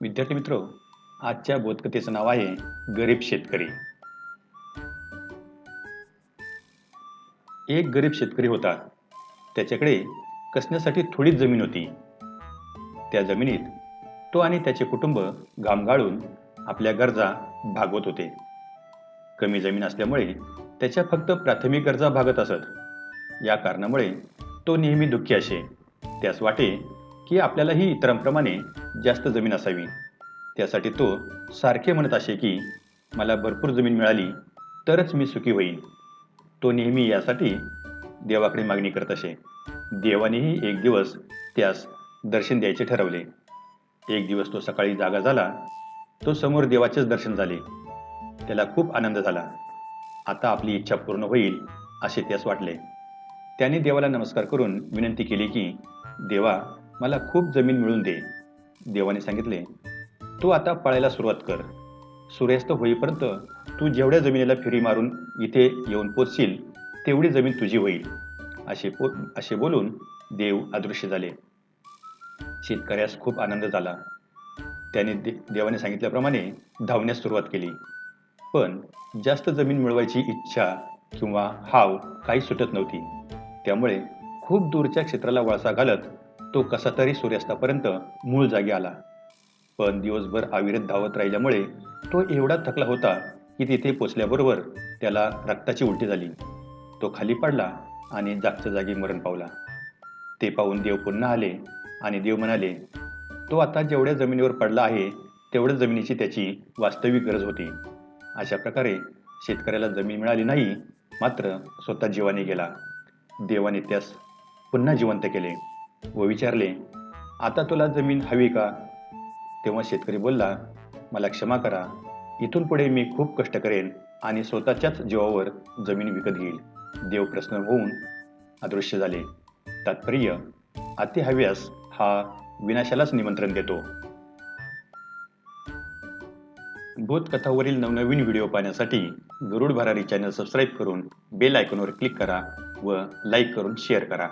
विद्यार्थी मित्र आजच्या बोधकथेचं नाव आहे गरीब शेतकरी. एक गरीब शेतकरी होता. त्याच्याकडे कसण्यासाठी थोडीच जमीन होती. त्या जमिनीत तो आणि त्याचे कुटुंब घाम गाळून आपल्या गरजा भागवत होते. कमी जमीन असल्यामुळे त्याच्या फक्त प्राथमिक गरजा भागत असत. या कारणामुळे तो नेहमी दुःखी असे. त्यास वाटे की आपल्यालाही इतरांप्रमाणे जास्त जमीन असावी. त्यासाठी तो सारखे म्हणत असे की मला भरपूर जमीन मिळाली तरच मी सुखी होईल तो नेहमी यासाठी देवाकडे मागणी करत असे. देवानेही एक दिवस त्यास दर्शन द्यायचे ठरवले. एक दिवस तो सकाळी जागा झाला तो समोर देवाचेच दर्शन झाले. त्याला खूप आनंद झाला. आता आपली इच्छा पूर्ण होईल असे त्यास वाटले. त्याने देवाला नमस्कार करून विनंती केली की देवा मला खूप जमीन मिळून दे. देवाने सांगितले तू आता पळायला सुरुवात कर. सूर्यास्त होईपर्यंत तू जेवढ्या जमिनीला फिरी मारून इथे येऊन पोचशील तेवढी जमीन तुझी होईल. असे पो असे बोलून देव अदृश्य झाले. शेतकऱ्यास खूप आनंद झाला. त्याने दे देवाने सांगितल्याप्रमाणे धावण्यास सुरुवात केली. पण जास्त जमीन मिळवायची इच्छा किंवा हाव काही सुटत नव्हती. त्यामुळे खूप दूरच्या क्षेत्राला वळसा घालत तो कसा तरी सूर्यास्तापर्यंत मूळ जागी आला. पण दिवसभर अविरत धावत राहिल्यामुळे तो एवढा थकला होता की तिथे पोचल्याबरोबर त्याला रक्ताची उलटी झाली. तो खाली पडला आणि जागच्या जागी मरण पावला. ते पाहून देव पुन्हा आले आणि देव म्हणाले तो आता जेवढ्या जमिनीवर पडला आहे तेवढ्या जमिनीची त्याची वास्तविक गरज होती. अशा प्रकारे शेतकऱ्याला जमीन मिळाली नाही मात्र स्वतः जीवाने गेला. देवाने त्यास पुन्हा जिवंत केले. व विचारले आता तुला जमीन हवी का? तेव्हा शेतकरी बोलला मला क्षमा करा. इथून पुढे मी खूप कष्ट करेन आणि स्वतःच्याच जीवावर जमीन विकत घेईल. देव प्रसन्न होऊन अदृश्य झाले. तात्पर्य अति हव्यास हा विनाशालाच निमंत्रण देतो. भूतकथावरील नवनवीन व्हिडिओ पाहण्यासाठी गरुड भरारी चॅनल सबस्क्राईब करून बेल आयकॉनवर क्लिक करा व लाईक करून शेअर करा.